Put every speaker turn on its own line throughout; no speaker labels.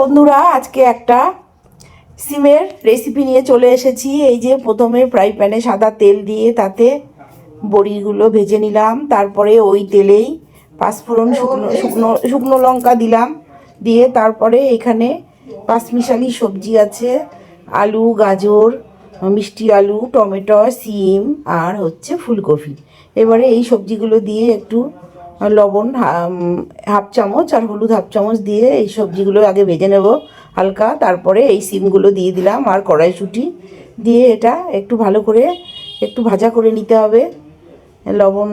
বন্ধুরা, আজকে একটা সিমের রেসিপি নিয়ে চলে এসেছি। এই যে প্রথমে ফ্রাই প্যানে সাদা তেল দিয়ে তাতে বড়িগুলো ভেজে নিলাম। তারপরে ওই তেলেই পাঁচফোড়ন শুকনো শুকনো শুকনো লঙ্কা দিলাম। দিয়ে তারপরে এখানে পাঁচমিশালি সবজি আছে। আলু, গাজর, মিষ্টি আলু, টমেটো, সিম আর হচ্ছে ফুলকপি। এবারে এই সবজিগুলো দিয়ে একটু লবণ হাফ চামচ আর হলুদ হাফ চামচ দিয়ে এই সবজিগুলো আগে ভেজে নেব হালকা। তারপরে এই সিমগুলো দিয়ে দিলাম আর কড়াইশুঁটি দিয়ে এটা একটু ভালো করে একটু ভাজা করে নিতে হবে। লবণ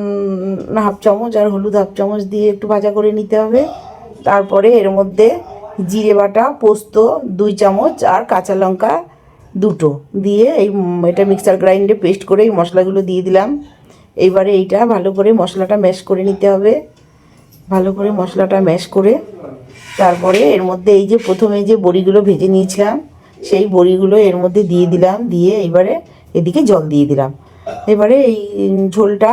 হাফ চামচ আর হলুদ হাফ চামচ দিয়ে একটু ভাজা করে নিতে হবে। তারপরে এর মধ্যে জিরে বাটা, পোস্ত, দুই চামচ আর কাঁচা লঙ্কা দুটো দিয়ে এই, এটা মিক্সার গ্রাইন্ডে পেস্ট করে এই মশলাগুলো দিয়ে দিলাম। এইবারে এইটা ভালো করে মশলাটা ম্যাশ করে নিতে হবে। ভালো করে মশলাটা ম্যাশ করে। তারপরে এর মধ্যে এই যে প্রথমে যে বড়িগুলো ভেজে নিয়েছিলাম, সেই বড়িগুলো এর মধ্যে দিয়ে দিলাম, দিয়ে এবারে এদিকে জল দিয়ে দিলাম। এবারে এই ঝোলটা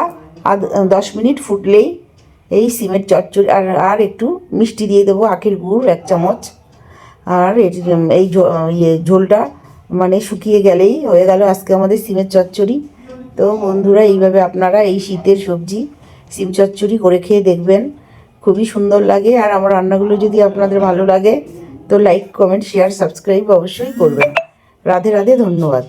আধ, দশ মিনিট ফুটলেই এই সিমের চচ্চড়ি, আর আর একটু মিষ্টি দিয়ে দেবো, আখের গুড়, এক চামচ। আর এই ইয়ে ঝোলটা মানে শুকিয়ে গেলেই হয়ে গেল আজকে আমাদের সিমের চচ্চড়ি। তো বন্ধুরা, এইভাবে আপনারা এই শীতের সবজি শিম চচ্চড়ি করে খেয়ে দেখবেন। খুবই সুন্দর লাগে আর আমার রান্নাগুলো যদি আপনাদের ভালো লাগে, তো লাইক কমেন্ট শেয়ার সাবস্ক্রাইব অবশ্যই করবেন। রাধে রাধে, ধন্যবাদ।